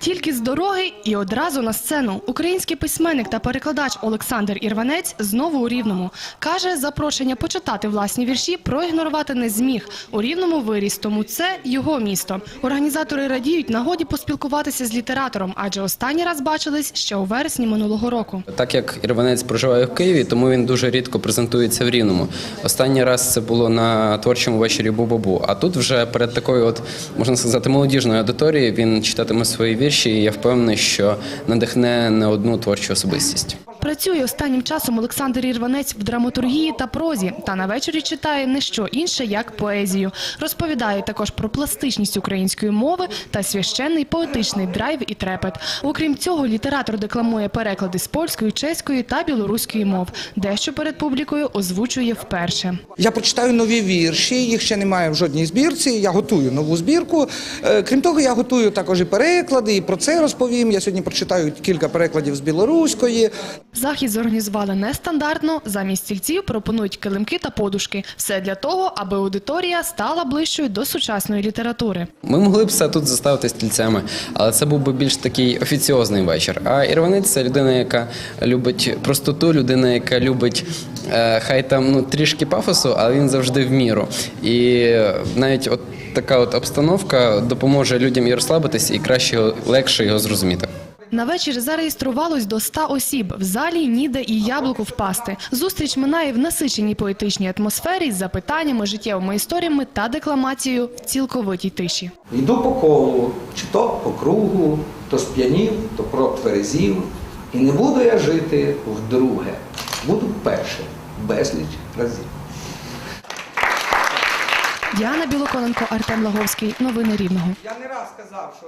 Тільки з дороги і одразу на сцену. Український письменник та перекладач Олександр Ірванець знову у Рівному. Каже, запрошення почитати власні вірші проігнорувати не зміг. У Рівному виріс, тому це його місто. Організатори радіють нагоді поспілкуватися з літератором, адже останній раз бачились ще у вересні минулого року. Так як Ірванець проживає в Києві, тому він дуже рідко презентується в Рівному. Останній раз це було на творчому вечорі Бу-Бу-Бу. А тут вже перед такою, от можна сказати, молодіжною аудиторією він читатиме свої вірші. І я впевнений, що надихне не одну творчу особистість. Працює останнім часом Олександр Ірванець в драматургії та прозі, та на вечорі читає не що інше, як поезію. Розповідає також про пластичність української мови та священний поетичний драйв і трепет. Окрім цього, літератор декламує переклади з польської, чеської та білоруської мов. Дещо перед публікою озвучує вперше. Я прочитаю нові вірші, їх ще немає в жодній збірці. Я готую нову збірку. Е, Крім того, я готую також і переклади, і про це розповім. Я сьогодні прочитаю кілька перекладів з білоруської. Захід зорганізували нестандартно. Замість стільців пропонують килимки та подушки. Все для того, аби аудиторія стала ближчою до сучасної літератури. Ми могли б все тут заставити стільцями, але це був би більш такий офіціозний вечір. А Ірванець це людина, яка любить простоту, людина, яка любить е, хай там ну трішки пафосу, але він завжди в міру. І навіть от така от обстановка допоможе людям і розслабитися, і краще легше його зрозуміти. На вечір зареєструвалось до 100 осіб. В залі ніде і яблуку впасти. Зустріч минає в насиченій поетичній атмосфері з запитаннями, життєвими історіями та декламацією в цілковитій тиші. Йду по колу, чи то по кругу, то сп'янів, то протверезів. І не буду я жити вдруге, буду вперше, безліч разів. Діана Білоконенко, Артем Лаговський. Новини Рівного. Я не раз казав, що